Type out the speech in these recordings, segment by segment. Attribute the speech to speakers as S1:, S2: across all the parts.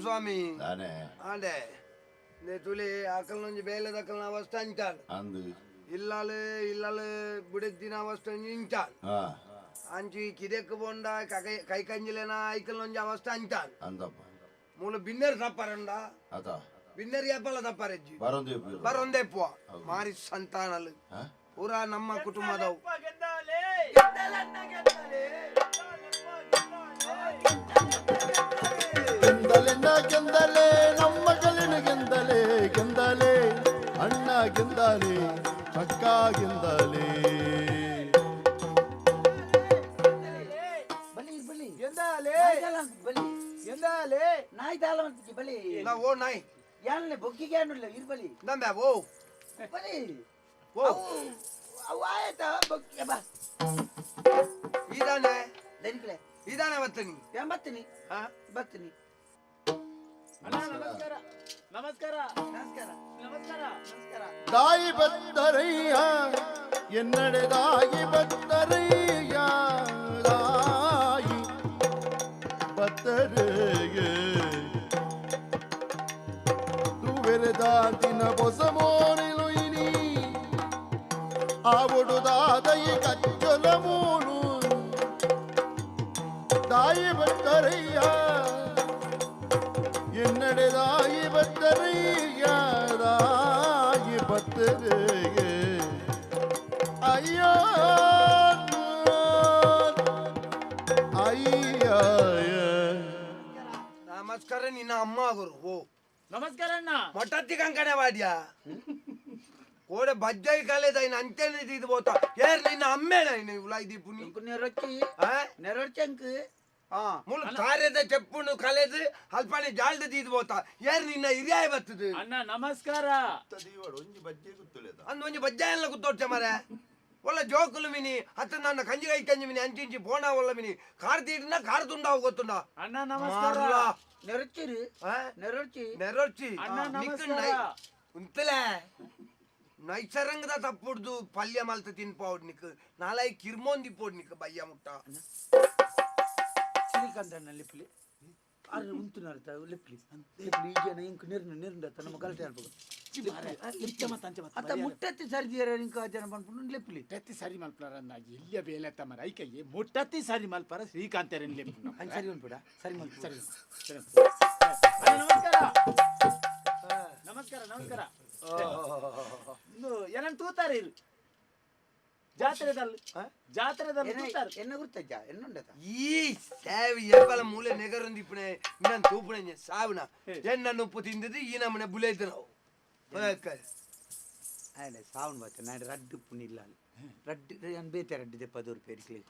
S1: స్వామి అంటే నేతులి అక్కల నుంచి బేలే దక్కల అవస్థ అంటాడు
S2: అందు
S1: ఇల్లాలు ఇల్లాలు బుడెత్తిన అవస్థ
S2: ఇంచాడు
S1: అంచి కిదెక్కు బొండా కైకంజలేన ఐకల నుంచి అవస్థ అంటాడు
S2: అందప్ప
S1: మూల బిన్నెరు తప్పారండా
S2: అత
S1: బిన్నెరు చెప్పాల తప్పారెజ్జి బరొందేపు బరొందేపు మారి
S2: సంతానాలు
S1: ಪೂರಾ ನಮ್ಮ ಕುಟುಂಬದವು
S2: ಗೆಂದಲೆನ್ನ ಗೆಂದಲೆ ನಮ್ಮ ಕಲಿನ ಗೆಂದಲೆ ಗೆಂದಲೆ ಅಣ್ಣ ಗೆಂದಲೆ ಅಕ್ಕ ಗೆಂದಲೆ
S3: ಬಲಿ ಬಲಿ
S4: ಎಂದಾಲೆ
S3: ನಾಯ್ತಾಳಂತ ಬಲಿ
S4: ಎಂದಾಲೆ
S3: ನಾಯ್ತಾಳಂತ ಬಲಿ
S1: ನಾ ಓ ನಾಯ್
S3: ಯಾನ್ಲೆ ಬೊಕ್ಕಿಗೆ ಅನ್ನುಲ್ಲ ಇರ್ಬಲಿ
S1: ದಂಬೆ ಓ
S3: ಬಲಿ
S1: ಓ
S3: ಅವು ಅವು ಆಯ್ತಾ ಬಗ್ಗೆ ಬಾ.
S1: ಇದಾನೆ?
S3: ದನಿಕ್ಲೆ
S1: ಇದಾನೆ ಬರ್ತೀನಿ
S3: ಏನ್ ಬರ್ತೀನಿ.
S1: ಹಾ?
S3: ಬರ್ತೀನಿ.
S4: ಅಣ್ಣ ನಮಸ್ಕಾರ. ನಮಸ್ಕಾರ.
S3: ನಮಸ್ಕಾರ.
S4: ನಮಸ್ಕಾರ.
S3: ನಮಸ್ಕಾರ.
S2: ತಾಯಿ ಬತ್ತರಯ್ಯ ಎನ್ನಡೆ ತಾಯಿ ಬತ್ತರಯ್ಯ ఆవుడు దాదయి కచ్చల మూలు దాయి బత్తరయ్యా என்னடே தாயி பத்தரையா தாயி பத்தரைய ஐயோ ஐயா
S1: ನಮಸ್ಕಾರ ನಿನ್ನ ಅಮ್ಮ ಗುರು ಓ
S4: ನಮಸ್ಕಾರ ಅಣ್ಣ
S1: ಮೊಟ್ಟತ್ತಿ ಕಂಕಣೆ ಮಾಡ್ಯಾ ಕೋಡೆ ಬಜ್ಜಾಯಿ ಕಾಲೇದ ಅಂತೆನೆ ಇದು ಬೋತ ಏರ್ ನಿನ್ನ ಅಮ್ಮೇನ ಇವ್ಲ ಇದು ಪುನಿ
S3: ఇంకు నెరొచ్చి
S1: ಆ?
S3: నెరొచ్చి అంకు ఆ
S1: ಮುಳು ಕಾರ್ಯದ ಚೆಪ್ಪುನು ಕಲೆದು ಅಲ್ಪನೆ ಜಾಲ್ದ ಇದು ಬೋತ ಏರ್ ನಿನ್ನ ಹಿರಿಯಾಯ ಬರ್ತದೆ
S4: ಅಣ್ಣ ನಮಸ್ಕಾರ
S2: ಒಂಜಿ ಬಜ್ಜೆ ಗೊತ್ತಿಲ್ಲ
S1: ಅಂದ್ ಒಂಜಿ ಬಜ್ಜಾಯ ಎಲ್ಲ ಗುತ್ತೋಡ್ಚೆ ಮರೆ ಒಳ್ಳೆ ಜೋಕುಲು ಮಿನಿ ಹತ್ತ ನನ್ನ ಕಂಜಿ ಕೈ ಕಂಜಿ ಮಿನಿ ಅಂಚಿಂಚಿ ಬೋಣ ಒಳ್ಳೆ ಮಿನಿ ಕಾರ್ ತೀಡಿನ ಕಾರ್ ತುಂಡಾವು ಗೊತ್ತುಂಡ
S4: ಅಣ್ಣ ನಮಸ್ಕಾರ
S1: ಮಾರ್ಲ.
S3: నెరొచ్చిరు
S1: ಆ?
S3: నెరొచ్చి
S1: ನೆರೊಚ್ಚಿ
S4: ಅಣ್ಣ
S1: ನಿಕ್ಕು
S4: ನಮಸ್ಕಾರ
S1: ನೈ- ಉಂತಲೇ ನೈಸರಂಗದ ತಪ್ಪುಡ್ದು ಪಲ್ಯ ಮಲ್ತ ತಿನ್ಪೋಡ್ ನಿಕ್ ನಾಳೆ ಕಿರ್ಮೋಂದಿ ಪೋಡ್ ನಿಕ್ ಬಯ್ಯ ಮುಟ್ಟ
S3: శ్రీకాంత్ అన్న లిప్లి అరే ఉంటున్నారు లిప్లి లిప్లి ఈ జన ఇంక నిర్ణ నిర్ణ తన కలెక్ట్ అల్పగా ಅತ್ತ ಮುಟ್ಟತ್ತಿ ಸರ್ದಿಯರ ಇಂಕ ಜನ ಬಂದ್ಬಿಟ್ಟು ಲಿಪ್ಲಿ
S4: ಮುಟ್ಟತ್ತಿ ಸರಿ ಮಲ್ಪರ ಎಲ್ಲಿಯ ಬೇಲೆತ್ತ ಮರ ಐಕಯ್ಯ ಮುಟ್ಟತ್ತಿ ಸರಿ ಮಲ್ಪರ ಶ್ರೀಕಾಂತರನ್ ಲೆಪ್ಪು
S3: అని సరి ఉంటుడా సరి మళ్ళీ
S4: ಸರಿ ಸರಿ ಅಣ್ಣ, ನಮಸ್ಕಾರ ನಮಸ್ಕಾರ ನಮಸ್ಕಾರ ಏನನ್ನ ತೂತಾರೆ ಇರು ಜಾತ್ರೆದಲ್ಲಿ ಜಾತ್ರೆದಲ್ಲಿ ತೂತಾರೆ
S3: ಎನ್ನ ಗುರ್ತಜ್ಜ ಎನ್ನುಂಡದ
S1: ಈ ಸಾವಿ ಎಪ್ಪಲ ಮೂಲೆ ನೆಗರೊಂದು ಇಪ್ಪಣೆ ಇನ್ನೊಂದು ತೂಪಣೆ ಸಾವನ ಎಣ್ಣನ್ನು ಉಪ್ಪು ತಿಂದಿದ್ದು ಈ ನಮ್ಮನೆ ಬುಲೈತೆ ನಾವು
S3: ಸಾವನ್ ಬತ್ತೆ ನಾನು ರಡ್ಡು ಉಪ್ಪು ನಿಲ್ಲ ಅಲ್ಲಿ ರಡ್ಡಿ ಏನು ಬೇತೆ
S4: ರಡ್ಡಿದೆ
S3: ಪದೂರು ಪೇರಿಕ್ಲಿ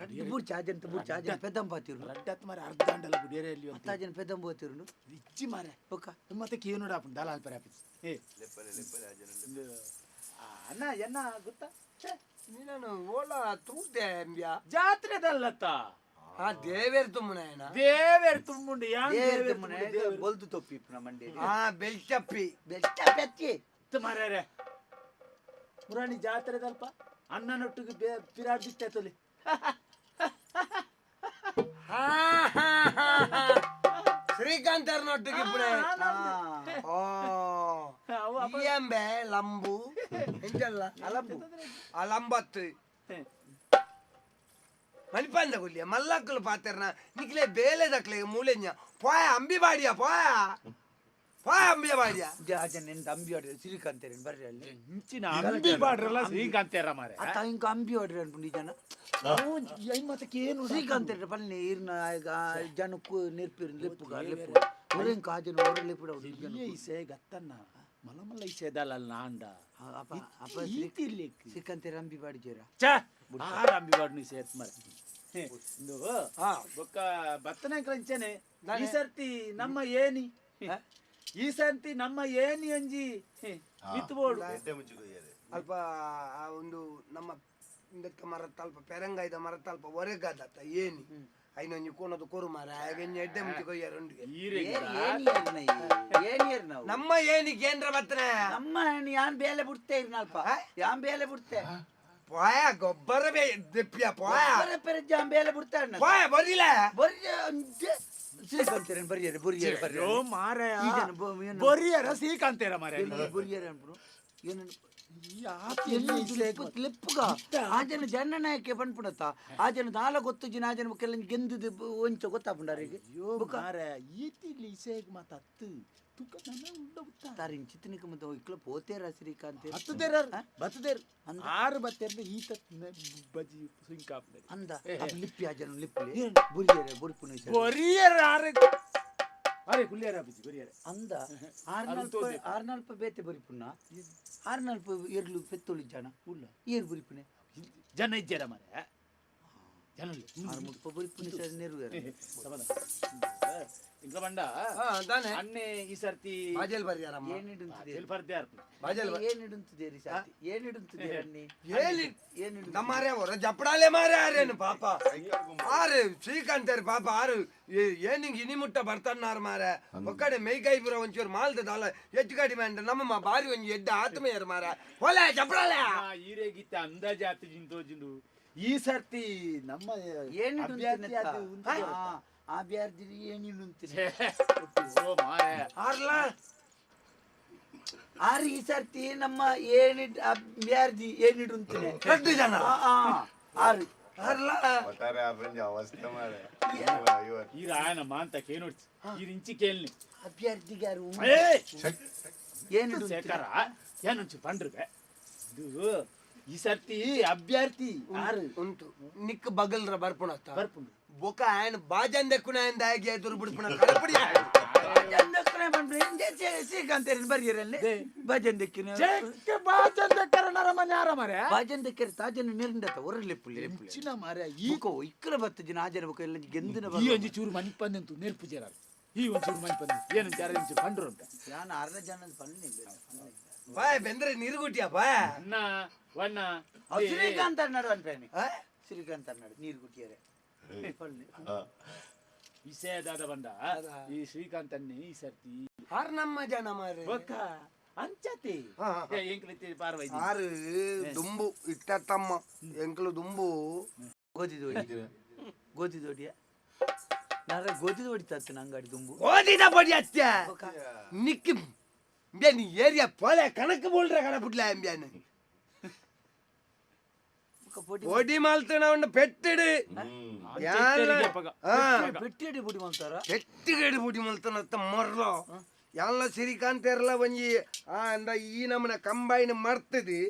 S3: ರಡ್ಡಿ ಬೂರ್ ಚಾಜನ್ ಬೂರ್ ಚಾಜನ್
S4: ಪೆದ್ದಂ ಪಾತಿರು ಅರ್ಧ ಅಂಡಲ ಬುಡೇರೆಯಲ್ಲಿ
S3: ಅತ್ತಾಜನ್ ಪೆದ್ದಂ ಪಾತಿರು
S4: ಇಚ್ಚಿ ಮಾರೆ.
S3: ಓಕ
S4: ಮತ್ತೆ ಕೇ ನೋಡ ಅಪ್ಪ ಪರ ಏ. ಲೆಪ್ಪಲೆ ಲೆಪ್ಪಲೆ ಆಜನ ಅಣ್ಣ ಎನ್ನ ಗೊತ್ತಾ?
S1: ನೀನು ಓಲ ತೂರ್ದೆ ಅಂಬ್ಯಾ
S4: ಜಾತ್ರೆದಲ್ಲತ್ತ?
S1: ಆ ದೇವೇರ್ ತುಮ್ಮನ
S4: ದೇವೇರ್ ತುಂಬುಂಡು. ದೇವೇರ್
S3: ತುಮ್ಮನ ಬೊಲ್ದು ತೊಪ್ಪಿ ನಮ್ಮ
S1: ಆ
S3: ಬೆಲ್ಚಪ್ಪಿ
S4: ಬೆಲ್ಚಪ್ಪಿ ಪುರಾಣಿ ಜಾತ್ರೆ ಸ್ವಲ್ಪ ಅಣ್ಣನೊಟ್ಟಿಗೆ ಬೇ ಪಿರಾಡ್ದಿತ್ತೆ ತೊಲಿ
S1: ಶ್ರೀಕಾಂತರ್ನೊಟ್ಟಿಗೆ ಇಬ್ಬಳೆ ಓ ಇಯಂಬೆ ಲಂಬು ಎಂಜಲ್ಲ
S3: ಅಲಂಬು
S1: ಅಲಂಬತ್ತು மலிப்பாந்த கொல்லியா மல்லாக்கள் பாத்தேன்னா ನಿಕ್ಲೆ ಬೇಲೆ தக்கலையே மூளைஞ்சா போயா ಅಂಬಿ பாடியா போயா ಪೋಯ ಅಂಬಿ ಬಾಡಿಯ
S3: ಜಾಜನ್ ಎಂತ ಅಂಬಿ ಹೊಡ್ರಿ ಶ್ರೀಕಾಂತ್ ಬರ್ರಿ ಅಲ್ಲಿ
S4: ಇಂಚಿನ ಅಂಬಿ ಬಾಡ್ರಲ್ಲ ಶ್ರೀಕಾಂತೇರ ಮಾರೆ
S3: ಅತ್ತ ಇಂಕ ಅಂಬಿ ಹೊಡ್ರಿ ಅನ್ಕೊಂಡು ಈ ಜನ
S4: ಮತ್ತೆ ಏನು
S3: ಶ್ರೀಕಾಂತ್ ಪಲ್ಲೆ ಇರ್ನ ಈಗ ಜನಕ್ಕೂ ನೆರ್ಪಿರು ಲೆಪ್ಪುಗ ಲೆಪ್ಪು ಒರೆ ಇಂಕ ಆ ಜನ ಒರೆ ಲೆಪ್ಪುಡ
S4: ಇಸೆ ಗತ್ತನ್ನ ಮಲ ಮಲ್ಲ ಇಸೆ ದಲ್ಲ ನಾಂಡ
S3: ಅಪ್ಪ ಅಪ್ಪ
S4: ಈತಿರ್ಲಿಕ್ಕೆ
S3: ಶ್ರೀಕಾಂತ್ ಅಂಬಿ ಬಾಡಿಜೇರ
S4: ಛ ಆರ ಅಂಬಿ ಬಾಡ್ ನೀ ಸೇತ್ ಮರೆ ಇಂದು
S1: ಹಾ
S4: ಬೊಕ್ಕ ಬತ್ತನ ಕ್ರಂಚನೆ ಈ ಸರ್ತಿ ನಮ್ಮ ಏನಿ ಈ ಸಂತಿ ನಮ್ಮ ಏನಿ ಅಂಜಿ? ಮಿತ್ಬೋಡು.
S1: ಅಲ್ಪ ಆ ಒಂದು ನಮ್ಮ ಇಂದಕ್ಕ ಮರತ್ತ ಅಲ್ಪ ಪೆರಂಗಾಯ್ದ ಮರತ್ತ ಅಲ್ಪ ಒರೆಗಾದತ್ತ ಏನಿ? ಐನೊಂಜಿ ಕೋಣದು ಕೊರು ಮರ ಹಾಗೆಂಜಿ ಎಡ್ಡೆ ಮುಂಚೆ
S3: ಕೊಯ್ಯಾರ
S1: ನಮ್ಮ ಏನಿ ಕೇಂದ್ರ ಬತ್ತನೆ
S3: ನಮ್ಮ ಯಾನ್ ಬೇಲೆ ಬಿಡ್ತೇ ಇರ್ನಲ್ಪ? ಯಾನ್ ಬೇಲೆ ಬಿಡ್ತೆ?
S1: ಪೋಯ ಗೊಬ್ಬರ ಬೇ ದೆಪ್ಪಿಯ ಪೋಯ
S3: ಬರ ಪೆರ ಜಾಂಬೇಲೆ ಬಿಡ್ತಾಣ್ಣ
S1: ಪೋಯ ಬರಿಲ್ಲ
S3: ಬರ್ರಿ ಶ್ರೀಕಾಂತೇರ ಬರ್ಯಾರೆ ಬುರಿಯಾರೆ
S4: ಅಯ್ಯೋ
S3: ಬರ್ರಿ
S4: ಮಾರಾಯ
S3: ಈಜನ ಬೊ- ಏನು-
S4: ಬೊರಿಯರ ಶ್ರೀಕಾಂತೇರ ಮಾರಾಯ
S3: ಎಲ್ಲಿ ಬುರಿಯಾರೆ ಅನ್ಬಿಡು ಏನು ಲಿಪ್ಪುಗ ಆ ಜನ ಜನನಾಯಕ ಬಂದ್ಬಿಡತ್ತ? ಆ ಜನ ನಾಲ ಗೊತ್ತು ಜಿನ ಆ ಜನ ಕೆಲ ಗೆಂದು ಒಂಚ
S4: ಮಾರಾಯ ಈತಿಲಿ ಇಸೇಗ್ ಮಾತತ್ತು ತುಕ ನನ್ನ ಉಂಡ ಉತ್ತ
S3: ತಾರಿ ಚಿತ್ತನಿಕ ಮತ್ತೆ ಇಕ್ಲ ಪೋತೇರ ಶ್ರೀಕಾಂತ
S4: ಹತ್ತದೇರ ಬತ್ತದೇರ್ ಆರು ಬತ್ತೆರ್ನ ಈತ ಬಜಿ ಸಿಂಕಾಪ್
S3: ಅಂದ ಲಿಪ್ಪಿ ಆ ಜನ ಲಿಪ್ಪಿ ಬುರಿಯರ ಬುರಿಪುನ
S4: ಬುರಿಯರ ಆರೆ ಅರೆ ಕುಲ್ಲಿಯರ ಬಜಿ ಬೊರಿಯರ
S3: ಅಂದ. ಆರ್ನಲ್ಪ ಆರ್ನಲ್ಪ ಬೇತೆ ಬರಿಪುನ್ನ ಆರ್ನಲ್ಪ ಎರ್ಲು ಪೆತ್ತೊಳಿ ಜನ
S4: ಉಲ್ಲ.
S3: ಏರ್ ಬರಿಪುನೆ
S4: ಜನ ಇಜ್ಜರ ಮಾರಾಯ ಜನಲ್ಲ
S3: ಆರು ಮುಪ್ಪ ಬರಿಪುನೆ ಸರ್ ನೆರುವೇರ
S4: ಇಂಕ ಬಂಡ?
S1: ಹಾ ತಾನೆ
S4: ಅನ್ನೆ ಈ ಸರ್ತಿ
S1: ಬಾಜಲ್ ಬರ್ಯಾರಮ್ಮ.
S3: ಏನಿಡುತ್ತದೆ
S4: ಎಲ್ಫರ್ದೆ ಅರ್ಪಣೆ
S1: ಬಾಜಲ್
S3: ಏನಿಡುತ್ತದೆ ಸಾತಿ ಏನಿಡುತ್ತದೆ ಅನ್ನಿ
S1: ಹೇಳಿ
S3: ಏನಿಡು
S1: ನಮ್ಮಾರೆ ಅವರ ಜಪ್ಪಡಾಲೆ ಮಾರೆ ಆರೇನು ಪಾಪ? ಆರು ಶ್ರೀಕಾಂತರ್ ಪಾಪ ಆರು ಏನಿಂಗ್ ಇನಿ ಮುಟ್ಟ ಬರ್ತಾನಾರು ಮಾರೆ ಒಕ್ಕಡೆ ಮೇಯ್ಕೈಪುರ ಒಂಚೂರು ಮಾಲ್ದ ದಾಲ ಹೆಚ್ಚು ಕಡಿಮೆ ಅಂಡ ನಮ್ಮ ಬಾರಿ ಒಂಜಿ ಎಡ್ಡ ಆತ್ಮೀಯರು ಮಾರ ಹೊಲೆ ಜಪ್ಪಡಾಲೆ
S4: ಈರೆಗಿತ್ತ ಅಂದಾಜಾತಿ ಜಿಂತೋಜಿಂದು ಈ ಸರ್ತಿ ನಮ್ಮ ಅಭ್ಯರ್ಥಿ ಅದು ಉಂಟು.
S3: ಅಭ್ಯರ್ಥಿ
S1: ಆರ್ಲ?
S3: ಆರು ಈ ಸರ್ತಿ ನಮ್ಮ ಏನಿಡ್ ಅಭ್ಯರ್ಥಿ ಏನಿಡು
S1: ಎರಡು ಜನ?
S3: ಆರು.
S1: ಆರ್ಲ?
S2: ಒಟ್ಟಾರೆ ಅಪ್ಪಂಜಿ ಅವಸ್ಥೆ ಮಾರೆ.
S4: ಈ ರಾಯನ ಮಾಂತ ಕೇನೋಡ್ಸಿ ಈ ರಿಂಚಿ ಕೇಳ್ನಿ.
S3: ಅಭ್ಯರ್ಥಿಗೆ ಯಾರು ಏನಿಡು
S4: ಏನೊಂಚು ಪಂಡ್ರದೆ ಇದು ಈ ಸರ್ತಿ ಅಭ್ಯರ್ಥಿ ಆರು
S1: ಉಂಟು. ನಿಕ್ ಬಗಲ್ರ ಬರ್ಪುಣ
S4: ಬರ್ಪುಣ.
S1: ಬೊಕ ಆಯನ್ ಬಾಜಂದೆ ಕುಣ ಎಂದ ಆಗಿ ಎದುರು ಬಿಡ್ಪುಣ ಕಡಪಡಿ
S3: ಶ್ರೀಕಾಂತ ಬರ್ಗಿರಲ್ಲಿ? ಭಜನ್ ದಕ್ಕಿನ
S4: ಚೆಕ್ಕೆ ಬಾಜಂದ ಕರಣರ ಮನೆ ಆರ ಮಾರ್ಯ
S3: ಭಜನ್ ದಕ್ಕಿರ ತಾಜನ ನಿರ್ಂಡತ ಒರಲೆ
S4: ಹೆಚ್ಚಿನ ಮಾರ್ಯ
S3: ಈಕೋ ಇಕ್ಕಲ ಬತ್ತ ಜನ ಆಜನ ಬಕ ಎಲ್ಲ ಗೆಂದಿನ
S4: ಈ ಒಂಜಿ ಚೂರು ಮನಿ ಪಂದಂತು ನೆರ್ಪು ಜರ ಈ ಒಂದ್ ಚೂರು ಏನು ಯಾರ ಒಂಚೂರು ಪಂಡ್ರು ಅಂತ
S3: ನಾನು ಅರ್ಧ ಜನ
S1: ಬಾಯ್ ಬೆಂದ್ರೆ ನೀರುಗುಟ್ಟಿಯ ಬಾಯ್
S4: ಅನ್ನ ವಣ್ಣ
S3: ಶ್ರೀಕಾಂತ ಅನ್ನಾಡು ಅನ್ಪೇನಿ ಶ್ರೀಕಾಂತ ಅನ್ನಡು ನೀರು ಗುಟ್ಟಿಯರೆ ವಿಷಯ
S4: ದಾದ ಬಂದ. ಈ ಶ್ರೀಕಾಂತ್ ಅನ್ನಿ ಈ ಸರ್ತಿ
S1: ಆರ್ ನಮ್ಮ ಜನ ಮಾರೆ
S4: ಬೊಕ್ಕ ಅಂಚತಿ. ಎಂಕ್ಲತಿ ಪಾರ್ವೈದಿ
S1: ಆರು ದುಂಬು ಇಟ್ಟ ತಮ್ಮ ಎಂಕ್ಲು ದುಂಬು.
S3: ಗೋಧಿ ದೋಡಿ ಗೋಧಿ ದೋಡಿಯ ನಾರ ಗೋಧಿ ದೋಡಿ ತತ್ತು ನಂಗಾಡಿ ದುಂಬು?
S1: ಓದಿದ ಬಡಿ ಅತ್ಯ ನಿಕ್ಕಿ. ಬೇನ್ ಏರಿಯಾ ಪೋಲೆ ಕಣಕ್ ಬೋಲ್ರೆ ಕಣ ಪುಟ್ಲ ಎಂಬ್ಯಾನ್
S3: ಪೊಡಿ
S1: ಓಡಿ ಮಾಲ್ತಣ ಅವನ್ನ ಪೆಟ್ಟಿಡು.
S3: ಬೆಟ್ಟಿಯಡಿ ಬುಡಿ ಮಾಡ್ತಾರ
S1: ಪೆಟ್ಟಿಗಡಿ ಬುಡಿ ಮಾಲ್ತನ ಮರ್ಲೋ ಎಲ್ಲ ಶ್ರೀಕಾಂತ್ ಇರಲ್ಲ ಒಂಜಿ ಆ ಅಂದ ಈ ನಮ್ಮನ ಕಂಬೈನ್ ಮರ್ತದಿ.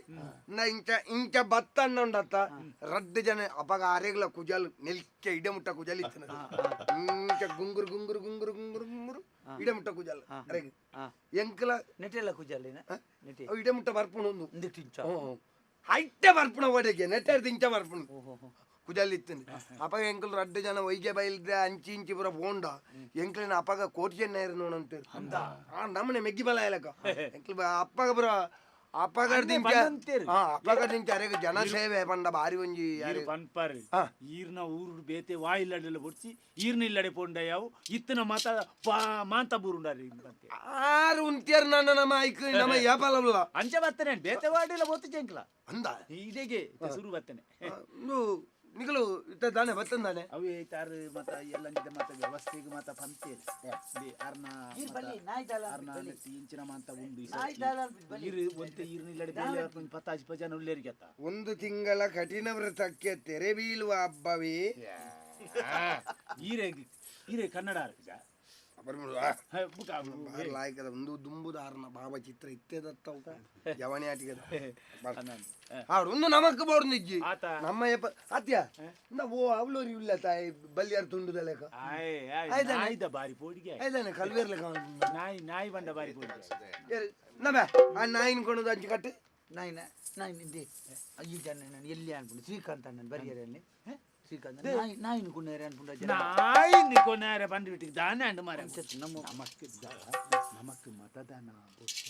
S1: ಇಂದ ಇಂಚ ಇಂಚ ಬತ್ತ ಅನ್ನೊಂಡತ್ತ ರದ್ದ ಜನ ಅಪಗ ಆರೆಗ್ಲ ಕುಜಲ್ ನೆಲ್ಕೆ ಇಡಮುಟ್ಟ ಕುಜಲ್ ಇತ್ತನ. ಇಂಚ ಗುಂಗುರು ಗುಂಗುರು ಗುಂಗುರು ಗುಂಗುರು ಗುಂಗುರು ಇಡಮುಟ್ಟ ಕುಜಲ್. ಎಂಕಲ?
S3: ನೆಟೆಲ್ಲ ಕುಜಲ್ಲಿನ ನೆಟೆ
S1: ಇಡಮುಟ್ಟ ಬರ್ಪುಣ ಒಂದು.
S3: ಇಂದಿಟ್ಟಿಂಚ
S1: ಹೈಟ್ಟೆ ಬರ್ಪುಣ ಒಡೆಗೆ ನೆಟ್ಟರ್ದು ಇಂಚ ಬರ್ಪುಣ. ಕುಜಲ್ ಇತ್ತಂದು ಅಪಗ ಎಂಕಲ್ ರಡ್ಡ ಜನ ಒಯ್ಗೆ ಬೈಲ್ದೆ ಅಂಚಿ ಇಂಚಿ ಪುರ ಪೋಂಡ ಎಂಕಲಿನ ಅಪಗ ಕೋಟಿ ಜನ ಇರು ನೋಡಂತ ಆ ನಮ್ಮನೆ ಮೆಗ್ಗಿ ಬಲ ಇಲಕ ಎಂಕಲ್ ಅಪ್ಪಗ ಪುರ ಅಪ್ಪಗ
S4: ಬಂದಂತೇರು.
S1: ಹಾ ಅಪ್ಪಗ ದಿಂಚ ಅರೆಗ ಜನ ಸೇವೆ ಪಂಡ ಬಾರಿ ಒಂಜಿ
S4: ಯಾರು ಪನ್ಪರ್. ಈರ್ನ ಊರು ಬೇತೆ ವಾಯಿಲ್ಲಡೆಲ್ಲ ಬೊಡ್ಸಿ ಈರ್ನ ಇಲ್ಲಡೆ ಪೋಂಡ ಯಾವು ಇತ್ತಿನ ಮಾತ ಮಾಂತ ಬೂರುಂಡಾರಿ
S1: ಆರು ಉಂತಿಯರ್ ನನ್ನ ನಮ್ಮ ಐಕ್ ನಮ್ಮ ಯಾಪಲಲ್ಲ
S4: ಅಂಚ ಬತ್ತನೆ ಬೇತೆ ವಾಡಿಲ್ಲ ಬೊತ್ತು ಚೆಂಕ್ಲ
S1: ಅಂದ?
S4: ಇದೆಗೆ ಶುರು ಬತ್ತನೆ
S1: ಇತ್ತ ದಾನೆ ಬತ್ತಂದಾನೆ
S4: ಅವೇ ತಾರು ಮತ ಎಲ್ಲ ಮತ ವ್ಯವಸ್ಥೆಗೆ ಮತ ಪಂತೇರಿ ಅರ್ನ ಅರ್ನಾ ಇಂಚಿನ ಮಂತ ಉಂಡು ಈರು ಒಂತೆ ಈರ್ನ ಇಲ್ಲಡೆ ಬೇಲೆ ಹಾಕೊಂಡು ಪತ್ತಾಜಿ ಪಜಾನ ಉಳ್ಳೇರಿಗೆ
S1: ಒಂದು ತಿಂಗಳ ಕಠಿಣ ವ್ರತಕ್ಕೆ ತೆರೆ ಬೀಳುವ ಹಬ್ಬವೇ?
S4: ಈರೆ ಈರೆ ಕನ್ನಡ ಅರ್ಪಿಜ
S1: ಲಾಯ್ಕದ ಒಂದು ದುಂಬುದಾರನ ಭಾವಚಿತ್ರ ಇತ್ತೇದತ್ತವು ಜವಣಿ ಆಟಿಗದ. ಆಡು ಒಂದು ನಮಕ್ ಬೋರ್ಡ್ ನಿಜ್ಜಿ. ನಮ್ಮ ಯಪ್ಪ ಅತ್ಯ ನಾವು ಅವಳೋರಿ ಇಲ್ಲ ತಾಯಿ ಬಲ್ಲಿಯಾರ್ ತುಂಡುದ ಲೆಕ್ಕ
S4: ಆಯ್ ಆಯ್
S1: ಆಯ್ತಾನೆ.
S4: ನಾಯಿದ ಬಾರಿ ಪೋಡಿಗೆ
S1: ಐದಾನೆ ಕಲ್ವೇರ್ ಲೆಕ್ಕ
S4: ನಾಯಿ ನಾಯಿ ಬಂಡ ಬಾರಿ ಪೋಡಿ
S1: ನಮ್ಮ ಆ ನಾಯಿನ ಕೊಣದು ಅಂಚಿ ಕಟ್ಟು.
S3: ನಾಯಿನ ನಾಯಿ ನಿಂದೆ ಅಯ್ಯೋ ಜನ ನಾನು ಎಲ್ಲಿ ಅನ್ಕೊಂಡು ಶ್ರೀಕಾಂತ್ ಅಣ್ಣನ್ ಬರಿಯರಲ್ಲಿ ಶ್ರೀಕಾಂತ್ ನಾಯಿ ನಾಯಿನ ಕುಣ್ಣೇರೆ ಅನ್ಕೊಂಡು ಜನ
S4: ನಾಯಿ ನಿಕೋನಾರೆ ಬಂದು ಬಿಟ್ಟಿಗೆ ದಾನೆ ಅಂಡು ಮಾರ
S3: ನಮ್ಮ
S4: ನಮಕ್ ನಮಕ್ ಮತದಾನ ಬೊಕ್ಕ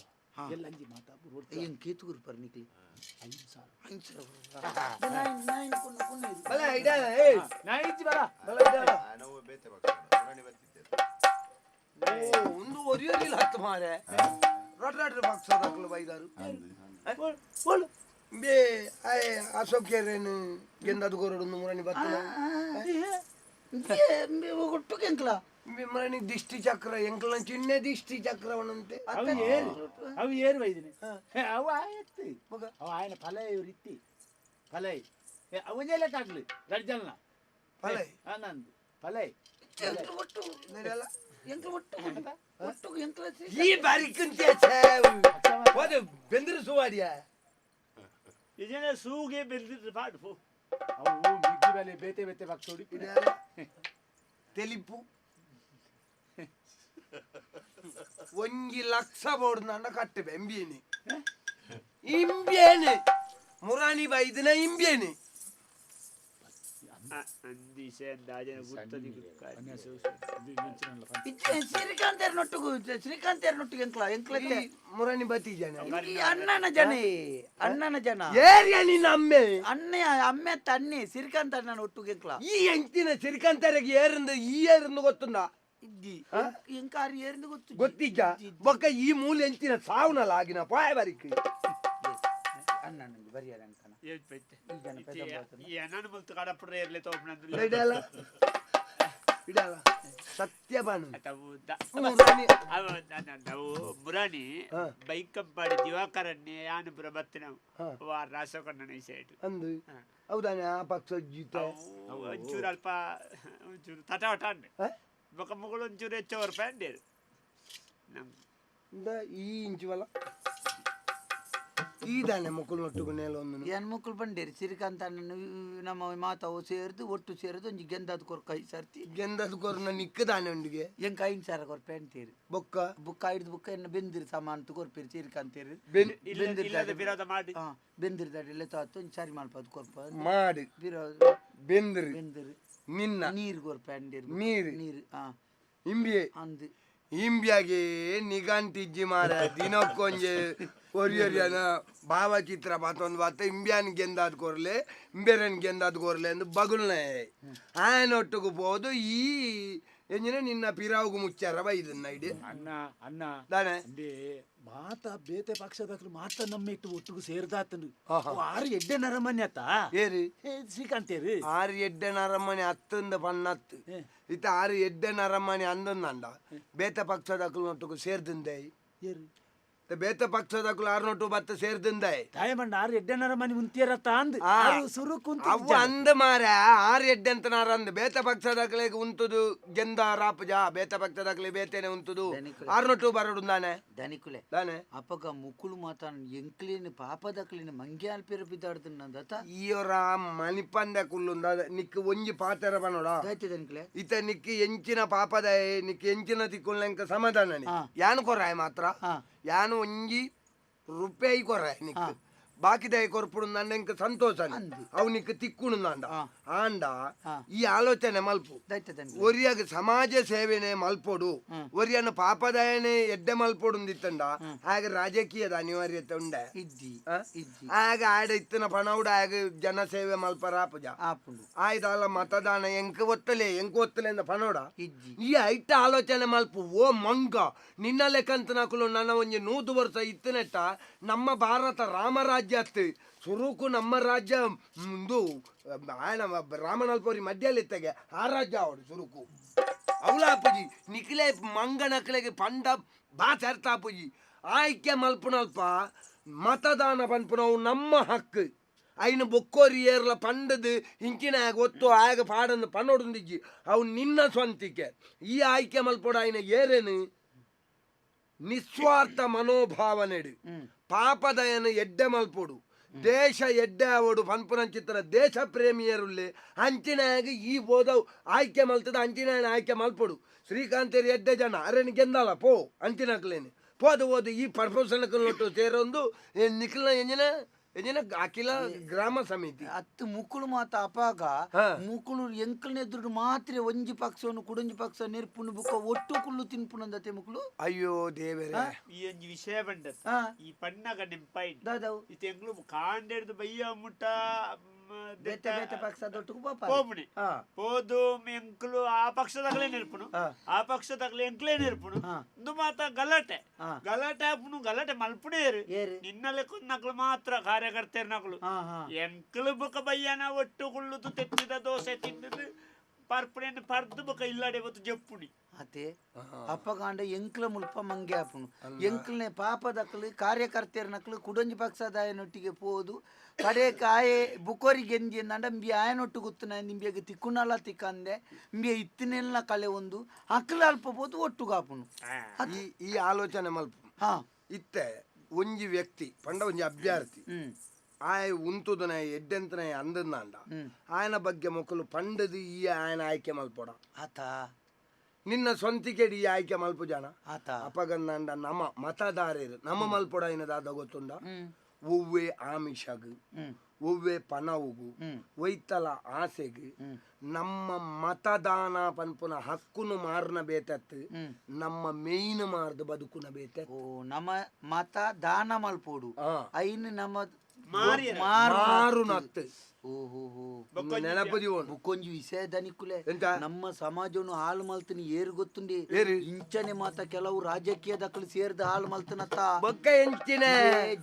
S4: ಎಲ್ಲ ಅಂಜಿ ಮಾತ ಬುರ್ತ
S3: ಏನ್ ಕೇತುಗುರು ಪರ್ ನಿಕ್ಲಿ
S4: ಐದು ಸಾವಿರ
S3: ನಾಯಿನ ಕುಣ್ಣ ಕುಣ್ಣೇರಿ
S1: ಬಲ ಇಡ ಏ
S4: ನಾಯಿ ಇಜ್ಜಿ ಬರ
S1: ಬಲ ಇಡ
S2: ನಾನು ಬೇತೆ ಬರ್ತೇನೆ ಬರ್ತಿದ್ದೆ
S1: ಓ ಒಂದು ಒರಿಯೋರಿಲ್ಲ ಹತ್ತು ಮಾರೆ ರೊಟ್ರಾಟ್ರಿ ಬಾಕ್ಸ್ ಬೈದಾರು
S4: बे
S1: आहे असो केरेन गेंदात गोरडून मुराणी ಬರ್ತದೆ
S3: ಒಟ್ಟು ಕೆಂಕ್ಲ
S1: ಮರಣಿ ದಿಷ್ಟಿ ಚಕ್ರ ಎಂಕ್ಲ ಚಿನ್ನೆ ದಿಷ್ಟಿ ಚಕ್ರವನಂತೆ
S4: ಅವು ಏರು ಬೈದಿನಿ ಅವು ಆಯ್ತು ಅವು ಆಯ್ನ ಫಲ ಇವ್ರು ಇತ್ತಿ ಫಲ ಅವನೆಲ್ಲ ಕಾಕ್ಲಿ ಗಡ್ಜಲ್ನ
S1: ಫಲ
S4: ನಂದು ಫಲ
S3: ಒಟ್ಟು ಎಂಕ್ಲ ಒಟ್ಟು ಒಟ್ಟು ಎಂಕ್ಲ
S1: ಈ ಬಾರಿ ಕುಂತ ಹೋದ ಬೆಂದ್ರೆ ಸುವಾರಿಯಾ
S5: ಇದನ್ನ ಸೂಗೆ ಬೆಳೆದಿದ್ರೆ ಪಾಡು ಪೋ
S4: ಅವು ಮಿಗ್ಗಿ ಬೆಲೆ ಬೇತೆ ಬೇತೆ ಬಾಕ್ಸೋಡಿ
S1: ತೆಲಿಪು ಒಂಜಿ ಲಕ್ಷ ಬೋರ್ಡ್ ನನ್ನ ಕಟ್ಟೆ ಎಂಬಿಯೇನೆ ಇಂಬಿಯೇನೆ ಮುರಾಣಿ ಬೈದಿನ ಇಂಬಿಯೇನೆ
S5: ಅಂದಿಸ ಅಂದಾಜನ ಗುರ್ತದಿ
S3: ಶ್ರೀಕಾಂತ್ ನೊಟ್ಟಿಗೂ ಶ್ರೀಕಾಂತ್ ನೊಟ್ಟಿಗೆ ಎಂಕ್ಲ ಎಂಕ್ಲಕ್ಕೆ
S1: ಈ ಮುರಾಣಿ ಬತ್ತಿ ಜನ
S3: ಈ ಅಣ್ಣನ ಜನ ಅಣ್ಣನ ಜನ
S1: ಏರಿಯ ನಿನ್ನ ಅಮ್ಮೆ
S3: ಅಣ್ಣೆ ಅಮ್ಮೆ ತಣ್ಣಿ ಶ್ರೀಕಾಂತ್ ಅಣ್ಣನ ಒಟ್ಟಿಗೆ ಎಂಕ್ಲ
S1: ಈ ಎಂಟಿನ ಸಿರಿಕಂತರಿಗೆ ಏರಿಂದ ಈ ಏರಿಂದ ಗೊತ್ತುಂಡ
S3: ಇದ್ದಿ ಎಂಕಾರಿ ಏರಿಂದ ಗೊತ್ತು
S1: ಗೊತ್ತಿಜ್ಜ ಬೊಕ್ಕ ಈ ಮೂಲ ಎಂಚಿನ ಸಾವುನಲ್ಲ ಆಗಿನ ಪಾಯ ಬಾರಿಕ್
S3: ಅಣ್ಣನಿಗೆ ಬರಿಯಾರ ಅನ್ಕನ ಈ ಜನ ಪೆದ್ದ ಬರ್ತಾನೆ.
S5: ಈ ಅಣ್ಣನ ಮುಲ್ತು ಕಡಪಡ್ರೆ ಇರ್ಲಿ ತೋಪನಂದು
S1: ಇಡಲ್ಲ ಇಡಲ್ಲ ಸತ್ಯ ಬಾನು
S5: ಅಥವಾ
S1: ಮುರಾಣಿ
S5: ಅವ ನಾವು ಮುರಾಣಿ
S1: ಹಾ.
S5: ಬೈಕ್ ಕಂಪಾಡಿ ದಿವಾಕರನ್ನೇ ಯಾನುಪುರ ಬತ್ತಿನ
S1: ಹಾ.
S5: ವಾರ ರಾಸಕಣ್ಣನ ಈ ಸೈಡ್
S1: ಅಂದು ಹೌದಾನೆ ಆ ಪಕ್ಷ ಜೀತ
S5: ಒಂಚೂರು ಅಲ್ಪ ಒಂಚೂರು ತಟಾಟ ಅಂಡೆ
S1: ಹ?
S5: ಬೊಕ್ಕ ಮಗಳು ಒಂಚೂರು ಹೆಚ್ಚು ರೂಪಾಯಿ ಅಂಡೇರು ನಮ್
S1: ಇಂದ ಈ ಇಂಚುವಲ್ಲ ಈ ದಾನೆ ಮಕ್ಕಳು ಒಟ್ಟು ನೇಲ ಒಂದು
S3: ಏನ್ ಮಕ್ಕಳು ಬಂಡೇರಿ ಅಣ್ಣನ ನಮ್ಮ ಮಾತಾವು ಸೇರಿದು ಒಟ್ಟು ಸೇರಿದು ಒಂಜಿ ಗೆಂದದ ಕೊರ್ ಕೈ ಸರ್ತಿ.
S1: ಗೆಂದದ ಕೊರ್ನ ನಿಕ್ಕ ದಾನೆ ಒಂದಿಗೆ
S3: ಎಂಕ ಐನ್ ಸಾರ ಕೊರ್ ಪೆಂಟೇರಿ
S1: ಬೊಕ್ಕ?
S3: ಬುಕ್ಕ ಹಿಡಿದು ಬುಕ್ಕ ಎನ್ನ ಬೆಂದಿರಿ ಸಾಮಾನು ಕೊರ್ಪೇರಿ ಶ್ರೀಕಾಂತೇರಿ
S1: ಬೆನ್
S5: ಬೆಂದಿರ್ ಇಲ್ಲದ ವಿರೋಧ ಮಾಡಿ.
S3: ಹಾ ಬೆಂದಿರಿ ಎಲ್ಲ ತಾತು ಒಂಜಿ ಸರಿ ಮಾಡ್ಬೋದು ಕೊರ್ಪ
S1: ಮಾಡಿ.
S3: ವಿರೋಧ.
S1: ಬೆಂದಿರ್.
S3: ಬೆಂದಿರಿ.
S1: ನಿನ್ನ.
S3: ನೀರು ಕೊರ್ಪ ಅಂಡೇರಿ
S1: ನೀರು.
S3: ನೀರು ಹಾ.
S1: ಇಂಬಿ
S3: ಅಂದು.
S1: ಇಂಬಿಯಾಗೆ ನಿಗಂಟಿಜ್ಜಿ ಮಾರ, ದಿನಕ್ಕೊಂಜೆ ಒರಿಯೊರಿಯನ ಭಾವಚಿತ್ರ ಮತ್ತೊಂದು ಬಾತ ಇಂಬ್ಯಾನ್ ಗೆಂದಾದ ಕೊರ್ಲೆ ಇಂಬೇರನ್ ಗೆಂದಾದ ಕೊರ್ಲೆ ಎಂದು ಬಗುಲ್ನೆ. ಆಯನೊಟ್ಟಿಗೆ ಹೋದು ಈ ಎಂಜಿನ ನಿನ್ನ ಪಿರಾವುಗು ಮುಚ್ಚಾರ ಬೈದನ್ನ ಇಡಿ.
S4: ಅಣ್ಣ ಅಣ್ಣ.
S1: ದಾನೆ
S4: ಅಂದೆ. ಮಾತ ಬೇತೆ ಪಕ್ಷದಕ್ಲು ಮಾತ ನಮ್ಮ ಇಟ್ಟು ಒಟ್ಟಿಗೆ ಸೇರ್ದಾತನು ಆರು ಎಡ್ಡೆ ನರಮನೆ ಅತ್ತ
S1: ಏರಿ?
S4: ಸಿಕ್ಕಂತೇರಿ ಶ್ರೀಕಾಂತೇರಿ
S1: ಆರು ಎಡ್ಡೆ ನರಮನೆ ಅತ್ತಂದ ಪನ್ನತ್ತು. ಇತ್ತ ಆರು ಎಡ್ಡೆ ನರಮನೆ ಅಂದೊಂದಂಡ ಬೇತೆ ಪಕ್ಷದಕ್ಕಲು ಒಟ್ಟಿಗೆ ಸೇರ್ದಿಂದೆ.
S4: ಏರು?
S1: ಬೇತ ಪಕ್ಷದಕ್ಕಲು ಆರ್ನೊಟ್ಟು ಬತ್ತ ಸೇರ್ದಿಂದ
S4: ತಾಯಮಣ್ಣ ಆರು ಎಡ್ಡೆ ಮನೆ ಮುಂತಿಯರ ತಾಂದ್
S1: ಆ.
S4: ಆರು ಸುರು ಕುಂತ
S1: ಅವು ಅಂದ ಮಾರ ಆರು ಎಡ್ಡೆ ಅಂತ ನಾರ ಅಂದ ಬೇತ ಪಕ್ಷದಾಗಲಿಗೆ ಉಂತುದು ಗೆಂದ ರಾಪಜ ಬೇತ ಪಕ್ಷದಾಗಲಿ ಬೇತೇನೆ ಉಂತುದು. ಆರ್ನೊಟ್ಟು ಬರಡು ದಾನೆ
S3: ದನಿಕುಲೆ
S1: ದಾನೆ
S3: ಅಪ್ಪಗ ಮುಕ್ಕುಳು ಮಾತಾನ ಎಂಕ್ಲೇನು ಮಂಗೆ ಮಂಗ್ಯಾಲ್ ಬಿದ್ದಾಡ್ದು ಬಿದ್ದಾಡ್ದನ್ನದತ
S1: ಈಯೊರ ಮಣಿಪಂದ ಕುಲ್ಲುಂದ ನಿಕ್ ಒಂಜಿ ಪಾತೆರ ಬನೋಡ
S3: ದನಿಕುಲೆ
S1: ಇತ ನಿಕ್ ಎಂಚಿನ ಪಾಪದ ನಿಕ್ ಎಂಚಿನ ತಿಕ್ಕುಳ್ಳೆಂಕ ಸಮಾಧಾನ
S3: ಯಾನ್
S1: ಯಾನು ಕೊರಾಯ ಮಾತ್ರ
S3: ಹಾ
S1: ಯಾನು ಒಂಜಿ ರುಪಾಯಿ ಕೊರಾಯ ಬಾಕಿ ದಯ ಕೊರ್ಪುಡು ನನ್ನ ಸಂತೋಷ
S3: ಅಂದು.
S1: ಅವು ఈ ತಿಕ್ಕುಡು ನಂಡ. ಆಂಡ. ಈ ಆಲೋಚನೆ ಮಲ್ಪು. ಒರಿಯಾಗ ಸಮಾಜ ಸೇವೆನೆ ಮಲ್ಪೊಡು.
S3: ಹ್ಮ್.
S1: ಪಾಪದಾಯನೆ ಎಡ್ಡೆ ಮಲ್ಪೊಡು ಇತ್ತಂಡ ಹಾಗೆ ರಾಜಕೀಯದ ಅನಿವಾರ್ಯತೆ ಉಂಡೆ. ಹಾಗೆ ಆಡ ಇತ್ತಿನ ಪಣವುಡ ಹಾಗೆ ಜನ ಸೇವೆ ಮಲ್ಪರ ಪೂಜ
S3: ಆಪುಂಡು.
S1: ಆಯ್ದಲ್ಲ ಮತದಾನ ಎಂಕ ಒತ್ತಲೆ ಎಂಕ ಒತ್ತಲೆ ಅಂದ ಪಣೋಡ ಈ ಐಟ ಆಲೋಚನೆ ಮಲ್ಪು. ಓ ಮಂಗ ನಿನ್ನ ಲೆಕ್ಕಂತ ನಕಲು ನನ್ನ ಒಂದು ನೂತು ವರ್ಷ ಇತ್ತಿನೆಟ್ಟ. ನಮ್ಮ ಭಾರತ ರಾಮರಾಜ್ಯ ರಾಜ್ಯ ಆಗ್ತದೆ ಸುರುಕು ನಮ್ಮ ರಾಜ್ಯ ಮುಂದು ನಮ್ಮ ರಾಮನಲ್ಪವ್ರಿ ಮಧ್ಯದಲ್ಲಿ ಆ ರಾಜ್ಯ ಅವಳು ಸುರುಕು. ಅವಳ ಅಪ್ಪಜಿ ನಿಖಿಲೆ ಮಂಗನಕ್ಲೆಗೆ ಪಂಡ ಬಾ ಸರ್ತ ಅಪ್ಪಜಿ ಆಯ್ಕೆ ಮಲ್ಪನಲ್ಪ, ಮತದಾನ ಪನ್ಪುನವು ನಮ್ಮ ಹಕ್ಕು. ಅಯ್ನ ಬೊಕ್ಕೋರಿ ಏರ್ಲ ಇಂಕಿನ ಇಂಚಿನ ಆಗ ಒತ್ತು ಆಗ ಪಾಡನ್ನು ಪನ್ನೋಡೊಂದಿಜ್ಜಿ. ಅವು ನಿನ್ನ ಸ್ವಂತಿಕೆ. ಈ ಆಯ್ಕೆ ಮಲ್ಪುಡ ಆಯ್ನ ಏರೇನು? ನಿಸ್ವಾರ್ಥ ಮನೋಭಾವ
S3: ನೆಡು.
S1: ಪಾಪದಯನ ಎಡ್ಡೆ ದೇಶ ಎಡ್ಡೆ ಅವಡು ಪನ್ಪುರಂಚಿತರ ದೇಶ ಪ್ರೇಮಿಯರುಳ್ಳೆ ಅಂಚಿನಾಗ ಈ ಓದವು ಆಯ್ಕೆ ಮಲ್ತದ ಅಂಚಿನ ಆಯ್ಕೆ ಮಲ್ಪಡು. ಶ್ರೀಕಾಂತೇರಿ ಎಡ್ಡೆ ಜನ. ಅರೆನ್ ಗೆಂದಲ್ಲ ಪೋ ಅಂಚಿನಕ್ಲೇನೆ. ಪೋದು ಓದು ಈ ಪರ್ಫ್ಯೂಸನ್ಕೊಂಡು ಸೇರೊಂದು. ನಿಖಿಲ್ನ ಎಂಜಿನ? ಅಖಿಲ ಗ್ರಾಮ ಸಮಿತಿ.
S3: ಹತ್ತು ಮುಕುಳು ಮಾತ ಅಪಾಗ ಮುಕ್ಕುಳು ಎಂಕಲ್ನ ಎದುರು ಮಾತ್ರ ಒಂಜಿ ಪಕ್ಷವನ್ನು ಕುಡಂಜಿ ಪಕ್ಷ ನೆರ್ಪುಣು ಬುಕ್ಕ ಒಟ್ಟು ಕುಲ್ಲು ತಿನ್ಪುಣಂದತೆ ಮುಕುಳು
S1: ಅಯ್ಯೋ ದೇವರ.
S5: ಈ ಒಂಜಿ ವಿಷಯ
S3: ಬಂಡ
S5: ಈ ಪಣ್ಣಗ ಪೈ
S3: ದಾದವು
S5: ಈ ಎಂಗ್ಳು ಕಾಂಡೆಡ್ದು ಬಯ್ಯ ಮುಟ್ಟ
S3: ಬೇತೆ ಬೇತೆ
S5: ಪಕ್ಷದ ಹೋಗ್ಬಿಡಿ. ಹೋದು ಎಂಕ್ಲು
S3: ಆ
S5: ಪಕ್ಷದಾಗಲೇ ನೆನಪುನು ಆ ಪಕ್ಷದಾಗಲೇ
S3: ಎಂಕ್ಲೇ
S5: ನೆನಪುನು ಇದು ಮಾತ
S3: ಗಲಾಟೆ.
S5: ಗಲಾಟೆ ಆಪುನು ಗಲಾಟೆ ಮಲ್ಪುಡೆ ನಿನ್ನಲೆ ಕುನ್ನಕ್ಲು ಮಾತ್ರ ಕಾರ್ಯಕರ್ತರು ನಕಲು ಎಂಕ್ಲು ಬುಕ ಬಯ್ಯನ ಒಟ್ಟು ಗುಳ್ಳುದು ತೆತ್ತಿದ ದೋಸೆ ತಿಂದದು ಪರ್ಪುಣೆಯನ್ನು ಪರ್ದು ఒక ಇಲ್ಲಡೆ ಬತ್ತು ಜಪ್ಪುನಿ
S3: ಅತೆ ಅಪ್ಪಗಾಂಡ ಎಂಕ್ಲ ಮುಲ್ಪ ಮಂಗೆ ಆಪುನು ಎಂಕ್ಲನೆ ಪಾಪದಕ್ಲು ಕಾರ್ಯಕರ್ತೆಯರ ನಕ್ಲು ಕುಡಂಜಿ ಪಕ್ಷದಾಯನೊಟ್ಟಿಗೆ ಪೋದು. ಕಡೆ ಕಾಯೆ ಬುಕೋರಿ ಗೆಂಜಿ ಅಂದ ಅಂಬಿ ಆಯನೊಟ್ಟು ಗುತ್ತನ ನಿಂಬಿಯಗೆ ತಿಕ್ಕುನಲ್ಲ ತಿಕ್ಕಂದೆ. ಇಂಬಿಯ ಇತ್ತಿನೆಲ್ಲ ಕಲೆ ಒಂದು. ಅಕ್ಲ ಅಲ್ಪ ಪೋದು ಒಟ್ಟುಗಾಪುನು
S1: ಈ ಈ ಆಲೋಚನೆ ಮಲ್ಪ.
S3: ಹಾ.
S1: ಇತ್ತೆ ಒಂಜಿ ವ್ಯಕ್ತಿ ಪಂಡ ಒಂಜಿ ಅಭ್ಯರ್ಥಿ.
S3: ಹ್ಮ್
S1: ಆಯ ಉಂತುದನ ಎಡ್ಡೆಂತನ ಅಂದನಾಂಡ
S3: ಹ್ಮ್
S1: ఆయన ಬಗ್ಗೆ ಮಕ್ಕಳು ಪಂಡದು ಈ ఆయన ಆಯ್ಕೆ ಮಲ್ಪೊಡ
S3: ಆತ
S1: ನಿನ್ನ ಸ್ವಂತಿಕೆಡಿ ಈ ಆಯ್ಕೆ ಮಲ್ಪು ಜನ
S3: ಆತ
S1: ಅಪಗಂದಂಡ ನಮ್ಮ ಮತದಾರರು ನಮ್ಮ ಮಲ್ಪೊಡ ಏನದಾದ ಗೊತ್ತುಂಡ
S3: ಹ್ಮ್
S1: ಒವ್ವೆ ಆಮಿಷಗ್
S3: ಹ್ಮ್
S1: ಒವ್ವೆ ಪನವುಗು
S3: ಹ್ಮ್
S1: ಒಯ್ತಲ ಆಸೆಗ್
S3: ಹ್ಮ್
S1: ನಮ್ಮ ಮತದಾನ ಪನ್ಪುನ ಹಕ್ಕುನು ಮಾರ್ನ ಬೇತತ್ ನಮ್ಮ ಮೇಯ್ನ್ ಮಾರ್ದು ಬದುಕುನ ಬೇತ
S3: ಓ ನಮ್ಮ ಮತ ದಾನ ಮಲ್ಪೋಡು ಐನ್ ನಮ್ಮ
S5: ಮಾರಿ
S3: ಮಾರು
S1: ಮಾರು ನತ್
S3: ಓಹೋ ಹೋ
S1: ನೆನಪದಿ ಓನು
S3: ಬುಕ್ಕೊಂಜಿ ವಿಷಯ ದನಿಕುಲೆ
S1: ಎಂತ?
S3: ನಮ್ಮ ಸಮಾಜನು ಹಾಳು ಮಲ್ತೀನಿ ಏರು ಗೊತ್ತುಂಡಿ. ಇಂಚನೆ ಮಾತ ಕೆಲವು ರಾಜಕೀಯದಕ್ಕಳು ಸೇರಿದ ಹಾಳು ಮಲ್ತನತ್ತ.
S1: ಬೊಕ್ಕ ಎಂಚಿನ.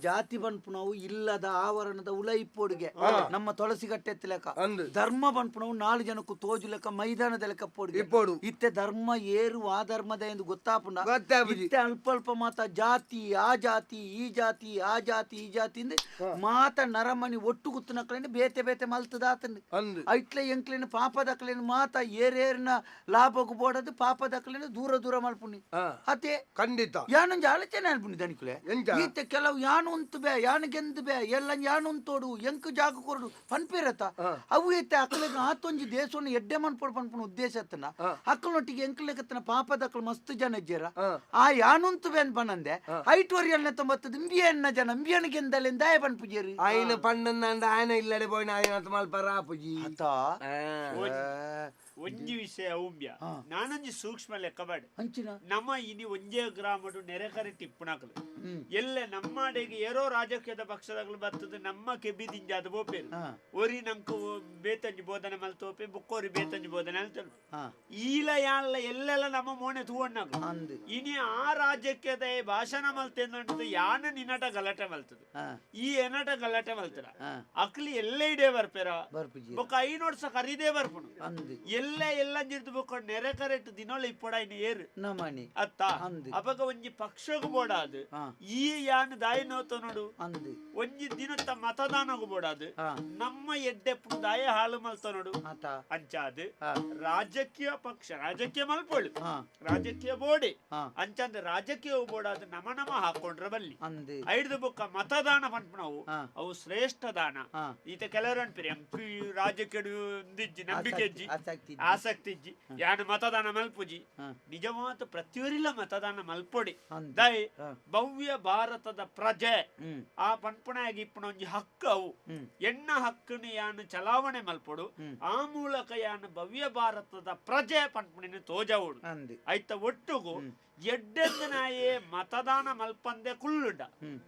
S3: ಜಾತಿ ಬನ್ಪುನವು ಇಲ್ಲದ ಆವರಣದ ಉಲ ಇಪ್ಪೋಡಿಗೆ ನಮ್ಮ ತುಳಸಿ ಗಟ್ಟೆ ಲೆಕ್ಕ
S1: ಅಂದು.
S3: ಧರ್ಮ ಬನ್ಪುನವು ನಾಲ್ಕು ಜನಕ್ಕೂ ತೋಜು ಲೆಕ್ಕ ಮೈದಾನದ ಲೆಕ್ಕ
S1: ಇಪ್ಪೋಡು
S3: ಇತ್ತೆ ಧರ್ಮ ಏರು ಆ ಧರ್ಮದ ಎಂದು ಗೊತ್ತಾಪುಂಡ.
S1: ಗೊತ್ತಾಪುಜಿ
S3: ಇತ್ತೆ ಅಲ್ಪ ಅಲ್ಪ ಮಾತ ಜಾತಿ ಆ ಜಾತಿ ಈ ಜಾತಿ ಆ ಜಾತಿ ಈ ಜಾತಿ ಇಂದ ಮಾತ ನರಮಣಿ ಒಟ್ಟು ಗುತ್ತನಕ್ಲೇನೆ ಬೇತೆ ಬೇತೆ ಮಲ್ತದಾತಂದು
S1: ಅಂದು.
S3: ಐಟ್ಲೆ ಎಂಕ್ಲೇನು ಪಾಪದಕ್ಲೇನು ಮಾತ ಏರೇರಿನ ಲಾಭಕ್ಕೆ ಬೋಡದು ಪಾಪದಕ್ಲೇನು ದೂರ ದೂರ ಮಲ್ಪುಣಿ ಅತೆ
S1: ಖಂಡಿತ.
S3: ಯಾನೊಂದು ಆಲೋಚನೆ ಅಲ್ಪುಣಿ ದನಿಕುಲೆ. ಈತ ಕೆಲವು ಯಾನು ಉಂತು ಬೇ ಯಾನು ಗೆಂದು ಬೇ ಎಲ್ಲ ಯಾನು ಉಂತೋಡು ಎಂಕು ಜಾಗ ಕೊರಡು ಪನ್ಪೇರತ. ಅವು ಐತೆ ಅಕ್ಕಲಿಗೆ ಆತೊಂಜಿ ದೇಶವನ್ನು ಎಡ್ಡೆ ಮನ್ಪಡ್ ಪನ್ಪನ ಉದ್ದೇಶ ಅತ್ತನ
S1: ಅಕ್ಕಳೊಟ್ಟಿಗೆ
S3: ಎಂಕಲಕತ್ತನ ಪಾಪದ ಅಕ್ಕಳು ಮಸ್ತ್ ಜನ ಇಜ್ಜರ ಆ ಯಾನುಂತು ಬೇನ್ ಬನಂದೆ ಐಟ್ ವರಿಯಲ್ ತೊಂಬತ್ತದ ಇಂಬಿಯನ್ನ ಜನ ಇಂಬಿಯನ್ ಗೆಂದಲೆಂದ ಆಯ ಬನ್
S1: ಪುಜೇರಿ ಆಯ್ನ ಪಂಡಂದ ಆಯ್ನ ಇಲ್ಲಡೆ ಪೋಯ್ನ ಆಯ್ನ ಮಲ್ಪರ
S3: ಪುಜಿ.
S5: ಅತ್ತ ಒಂಜಿ ವಿಷಯ
S3: ಉಂಬ್ಯ.
S5: ನಾನೊಂಜಿ ಸೂಕ್ಷ್ಮ ಲೆಕ್ಕ ಬಾಡಿ
S3: ಅಂಚಿನ
S5: ನಮ್ಮ ಇನಿ ಒಂಜೇ ಗ್ರಾಮಡು ನೆರೆಕರೆ ಟಿಪ್ಪುಣಕಲು. ಎಲ್ಲ ನಮ್ಮ ನಮ್ಮಡೆಗೆ ಏರೋ ರಾಜಕೀಯದ ಪಕ್ಷದಗಳು ಬರ್ತದೆ ನಮ್ಮ ಕೆಬ್ಬಿದಿಂಜಾದ ಬೋಪೇರು
S3: ಹಾ.
S5: ಒರಿ ನಂಕು ಬೇತಂಜಿ ಬೋಧನೆ ಮಲ್ತೋಪೆ ಬುಕ್ಕೋರಿ ಬೇತಂಜಿ ಬೋಧನೆ ಅಲ್ತಲು ಈಲ ಯಾನ್ಲ ಎಲ್ಲೆಲ್ಲ ನಮ್ಮ ಮೋನೆ ತೂವಣ್ಣಗಳು
S3: ಅಂದು.
S5: ಇನಿ ಆ ರಾಜಕೀಯದ ಭಾಷಣ ಮಲ್ತೇಂದು ಯಾನ ನಿನಟ ಗಲಾಟೆ ಮಲ್ತದೆ. ಈ ಎನಟ ಗಲಾಟೆ
S3: ಮಲ್ತರ
S5: ಅಕ್ಲಿ ಎಲ್ಲ ಇಡೇ ಬರ್ಪೇರ. ಬೊಕ್ಕ ಐ ನೋಡ್ಸ ಕರೀದೇ ಬರ್ಪುನು ಎಲ್ಲ ಎಲ್ಲ ಜಿರ್ದು ಬೊಕ್ಕ ನೆರೆ ಕರೆಟ್ ದಿನೊಳ ಇಪ್ಪಡ ಇನ್ನು ಏರು.
S3: ನಮನಿ.
S5: ಅತ್ತ?
S3: ಅಂದು.
S5: ಅಪಗ ಒಂಜಿ ಪಕ್ಷಗು ಬೋಡಾದು
S3: ಹಾ.
S5: ಈ ಯಾನ್ ದಾಯಿ ನೋತ ನೋಡು.
S3: ಅಂದು.
S5: ಒಂಜಿ ದಿನತ್ತ ಮತದಾನಗು ಬೋಡಾದು
S3: ಹಾ.
S5: ನಮ್ಮ ಎಡ್ಡೆ ಪುಣ್ ದಾಯ ಹಾಳು ಮಲ್ತ ನೋಡು.
S3: ಆತ.
S5: ಅಂಚಾದು
S3: ಹಾ.
S5: ರಾಜಕೀಯ ಪಕ್ಷ. ರಾಜಕೀಯ ಮಲ್ಪೊಳು.
S3: ಹಾ.
S5: ರಾಜಕೀಯ ಬೋಡೆ.
S3: ಹಾ.
S5: ಅಂಚಂದ ರಾಜಕೀಯ ಬೋಡಾದು ನಮ ನಮ ಹಾಕೊಂಡ್ರ ಬಲ್ಲಿ.
S3: ಅಂದು.
S5: ಐಡ್ದು ಬುಕ್ಕ ಮತದಾನ ಪಂಪಣವು
S3: ಹಾ.
S5: ಅವು ಶ್ರೇಷ್ಠ ದಾನ.
S3: ಹಾ.
S5: ಈತ ಕೆಲವರು ಅನ್ಪಿರಿ ಎಂಪಿ ರಾಜಕೀಯ ನಂಬಿಕೆ
S3: ಆಸಕ್ತಿ.
S5: ಆಸಕ್ತಿ ಇಜ್ಜಿ. ಯಾನು ಮತದಾನ ಮಲ್ಪುಜಿ
S3: ನಿಜ
S5: ನಿಜವಾದ ಪ್ರತಿಯೊರಿಲ್ಲ ಮತದಾನ ಮಲ್ಪೊಡಿ. ದೈ ಭವ್ಯ ಭಾರತದ ಪ್ರಜೆ. ಆ ಪಂಪಣಾಗಿ ಇಪ್ಪಣ ಒಂಜಿ ಹಕ್ಕು ಅವು. ಎಣ್ಣ ಹಕ್ಕನ್ನು ಯಾನು ಚಲಾವಣೆ ಮಲ್ಪೊಡು ಆ ಮೂಲಕ ಯಾನು ಭವ್ಯ ಭಾರತದ ಪ್ರಜೆ ಪಂಪಣಿನ ತೋಜವುಡು
S3: ಅಂದು
S5: ಐತ ಒಟ್ಟುಗು ಎಡ್ಡೆಂದನಾಯೆ ಮತದಾನ ಮಲ್ಪಂದೆ
S3: ಕುಲ್ಲುಡ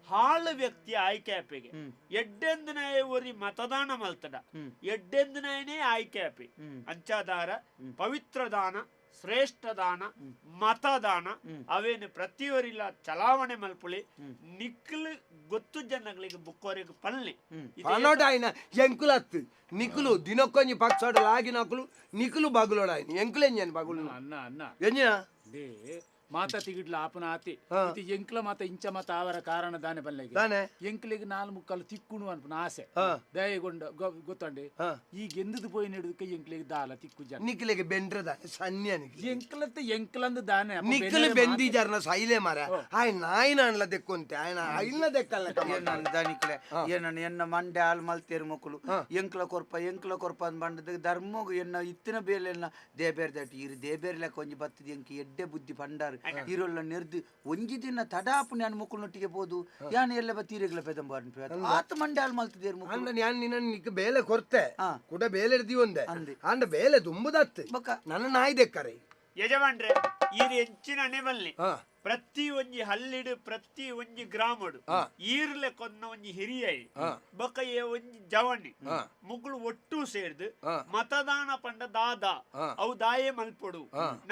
S5: ಹಾಳು ವ್ಯಕ್ತಿ ಆಯ್ಕೆಯಾಪಿಗೆ ಎಡ್ಡೆಂದನಾಯೆ ಒರಿ ಮತದಾನ ಮಲ್ತಡ ಎಡ್ಡೆಂದನಾಯನೇ
S3: ಆಯ್ಕೆಯಾಪಿ
S5: ಅಂಚಾದಾರ ಪವಿತ್ರ ದಾನ ಶ್ರೇಷ್ಠ ದಾನ ಮತದಾನ ಅವೇನು ಪ್ರತಿಯೊರಿಲ್ಲ ಚಲಾವಣೆ ಮಲ್ಪುಳಿ ನಿಕ್ಲು ಗೊತ್ತು ಜನಗಳಿಗೆ ಬುಕ್ಕೋರಿಗೆ
S1: ಪಲ್ನಿ ಎಂಕುಲ ಎಂಕುಲತ್ತು. ನಿಕುಲು ದಿನಕ್ಕೊಂಜಿ ಪಕ್ಷ ಆಗಿನಕುಲು ನಿಕುಲು ಬಗುಲೋಡಾಯ್ನ ಎಂಕುಲು ಎಂಜನ್ ಬಗುಲು
S4: ಅನ್ನ ಅನ್ನ ಎಂಜಿನ ಮಾತ ತಿಗಿಡ್ಲ
S1: ಆಪನಾತಿ
S4: ಇದು ಎಂಕ್ಲ ಮಾತ ಇಂಚ ಮಾತ ಅವರ ಕಾರಣ ದಾನೆ ಬಲ್ಲೆಗೆ.
S1: ದಾನೆ.
S4: ಎಂಕ್ಲಿಗೆ ನಾಲ್ ಮುಕ್ಕಲು ತಿಕ್ಕುಣು ಅನ್ಪನ ಆಸೆ. ದಯಗೊಂಡ ಗೊತ್ತಂಡಿ? ಈ ಗೆಂದದ ಪೋಯಿ ನೆಡುದಕ್ಕೆ ಎಂಕ್ಲಿಗೆ ದಾಲ ತಿಕ್ಕು ಜನ.
S1: ನಿಕ್ಲಿಗೆ ಬೆಂಡ್ರ ದಾನೆ ಸನ್ಯಾನಿಗೆ
S4: ಎಂಕ್ಲತ್ತ ಎಂಕ್ಲಂದು ದಾನೆ. ಬೆಂದಿ
S1: ಜರ್ನ ಸೈಲೆ ಮಾರ ಆಯ್ ನಾಯಿ ನಾನ್ಲ ದೆಕ್ಕೊಂತೆ ಆಯ್ ನಾ ಇಲ್ಲ ದೆಕ್ಕಲ್ಲ
S3: ಏನಾನ ದಾನಿಕ್ಲೆ ಏನನ ಎನ್ನ ಮಂಡೆ ಹಾಲ್ ಮಲ್ತೇರು ಮಕ್ಕಳು. ಎಂಕ್ಲ ಕೊರ್ಪ ಎಂಕ್ಲ ಕೊರ್ಪ ಅಂದ್ ಬಂಡದ ಧರ್ಮೋಗ ಎನ್ನ ಇತ್ತಿನ ಬೇಲೆ ದೇಬೇರ್ದಟ್ಟು. ಇರು ದೇಬೇರ್ಲೆ ಕೊಂಜಿ ಬತ್ತದ ಎಂಕಿ ಎಡ್ಡೆ ಬುದ್ಧಿ ಪಂಡಾರ. ಇರೋಲ್ಲ ನೆರ್ದು ಒಂಜಿ ದಿನ ತಡಾಪು ನಾನು ಮಕ್ಕಳೊಟ್ಟಿಗೆ ಬೋದು. ಯಾನ್ ಎಲ್ಲ ಬತ್ತೀರೆಗ್ಲ ಪೆದಂಬ ಆತ ಮಂಡೆ ಮಲ್ತಿದ್ದೇರು
S1: ಅಂಡ ഞാൻ ನಿನ್ನ ನಿಕ್ ಬೇಲೆ ಕೊರ್ತೆ.
S3: ಹಾ.
S1: ಕೂಡ ಬೇಲೆ ಹಿಡ್ದಿ ಒಂದೆ.
S3: ಅಂದ್ರೆ
S1: ಅಂಡ ಬೇಲೆ
S3: ತುಂಬುದತ್ತೆ
S1: ನನ್ನ ನಾಯಿ ಕರೆ.
S5: ಯಜಮಾನ್ರೆ ಈ ಹೆಚ್ಚಿನ ಹಣೆ ಬಲ್ಲಿ
S1: ಹಾ.
S5: ಪ್ರತಿ ಒಂಜಿ ಹಳ್ಳಿಡು ಪ್ರತಿ ಒಂಜಿ ಗ್ರಾಮಡು. ಈರ್ಲೆ ಕೊನ್ನ ಒಂಜಿ ಹಿರಿಯೈ ಬೊಕ ಏ ಒಂಜಿ ಜವಣಿ. ಮುಗ್ಳು ಒಟ್ಟು ಸೇರ್ದು ಮತದಾನ ಪಂಡ ದಾದ ಅವು ದಾಯೆ ಮಲ್ಪೊಡು.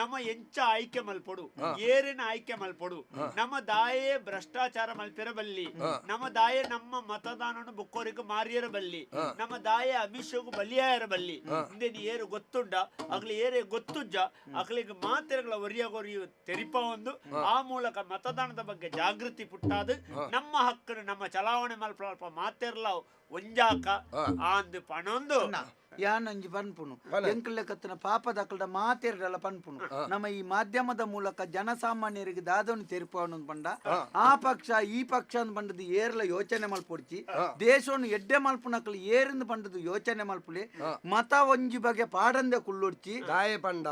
S5: ನಮ್ಮ ಎಂಚ ಆಯ್ಕೆ ಮಲ್ಪೊಡು. ಏರಿನ ಆಯ್ಕೆ ಮಲ್ಪೊಡು. ನಮ್ಮ ದಾಯೆ ಭ್ರಷ್ಟಾಚಾರ ಮಲ್ಪಿರಬಲ್ಲಿ. ನಮ್ಮ ದಾಯೆ ನಮ್ಮ ಮತದಾನ ಬುಕ್ಕೋರಿಗೂ ಮಾರಿಯರ ಬಲ್ಲಿ ನಮ್ಮ ದಾಯೆ ಅಮಿಷಗೂ ಬಲಿಯಾಯರ ಬಲ್ಲಿ ಇಂದೇನಿ ಏರು ಗೊತ್ತುಂಡ ಅಗ್ಲಿ ಏರೆ ಗೊತ್ತುಜ್ಜ ಅಗ್ಲಿಗೆ ಮಾತೆರಗಳ ಒರಿಯಾಗೋರಿ ತೆರಿಪ ಒಂದು. ಆ ಮೂಲಕ ಮತದಾನದ ಬಗ್ಗೆ ಜಾಗೃತಿ ಪುಟ್ಟಾದ ನಮ್ಮ ಹಕ್ಕನ್ನು ನಮ್ಮ ಚಲಾವಣೆ ಮಲ್ಪ ಮಾತೆರ್ಲ ಒಂಜಾಕ ಆಂದು ಪಣೊಂದು.
S3: ಯಾನಂಜಿ ಪನ್ಪುನು ಎಂಕಲ್ಲೆ ಕತ್ತಿನ ಪಾಪದ ದಕ್ಕಲ್ದ ಮಾತೇರ್ಡಲ್ಲ ಪನ್ಪುನು ನಮ್ಮ ಈ ಮಾಧ್ಯಮದ ಮೂಲಕ ಜನಸಾಮಾನ್ಯರಿಗೆ ದಾದವನ್ನು ತೆರಿಪವನು ಪಂಡ. ಆ ಪಕ್ಷ ಈ ಪಕ್ಷ ಅಂತ ಪಂಡದು ಏರ್ಲ ಯೋಚನೆ ಮಲ್ಪೊಡ್ಚಿ. ದೇಶವನ್ನು ಎಡ್ಡೆ ಮಲ್ಪುನಕಲ್ ಏರಿಂದ ಪಂಡದು ಯೋಚನೆ ಮಲ್ಪುಲೆ. ಮತ ಒಂಜಿ ಬಗೆ ಪಾಡಂದೆ ಕುಳ್ಳುಡ್ಚಿ.
S1: ಗಾಯೆ ಪಂಡ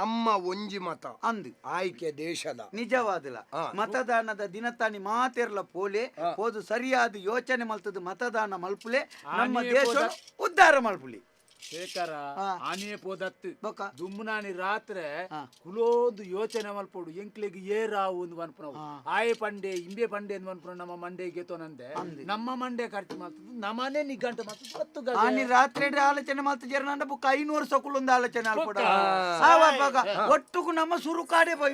S1: ನಮ್ಮ ಒಂಜಿ ಮತ
S3: ಅಂದು.
S1: ಆಯ್ಕೆ ದೇಶದ.
S3: ನಿಜವಾದಲ ಮತದಾನದ ದಿನತಾನಿ ಮಾತೆರ್ಲ ಪೋಲೆ. ಹೋದು ಸರಿಯಾದ ಯೋಚನೆ ಮಲ್ತದ ಮತದಾನ ಮಲ್ಪುಲೆ ನಮ್ಮ ದೇಶ ಉದ್ಧಾರ ಮಲ್ಪುಲಿ.
S4: ಶೇಖರ. ಆನೆ ಪೋದತ್ತು.
S3: ಬೊಕ
S4: ದುಮ್ಮನಾನಿ ರಾತ್ರೆ. ಕುಲೋದು ಯೋಚನೆ ಮಲ್ಪೋಡು ಎಂಕ್ಲೆಗ್ ರಾವು ಒಂದು ಮನ್ಪುನವು ಆಯೆ ಪಂಡೆ ಇಂಬೆ ಪಂಡೆ ಅಂದ್ ಮನ್ಪುನ ನಮ್ಮ ಮಂಡೆ ಗೆತೋನಂದೆ ನಮ್ಮ ಮಂಡೆ ಖರ್ಚು ಮಾಡ್ತದ್ದು ನಮ್ಮನೆ ನಿಗಂಟು ಮಾಡ್ತದ್ದು ಹತ್ತು ಗಜ.
S3: ಆನಿ ರಾತ್ರಿ ಆಲೋಚನೆ ಮಲ್ತ ಜರ್ನಂಡ ಬುಕ್ ಐನೂರು ಸೊಕುಲೊಂದು ಆಲೋಚನೆ ಆವಾಗ ಒಟ್ಟುಗು ನಮ್ಮ ಸುರುಕಾಡೆ ಬೈ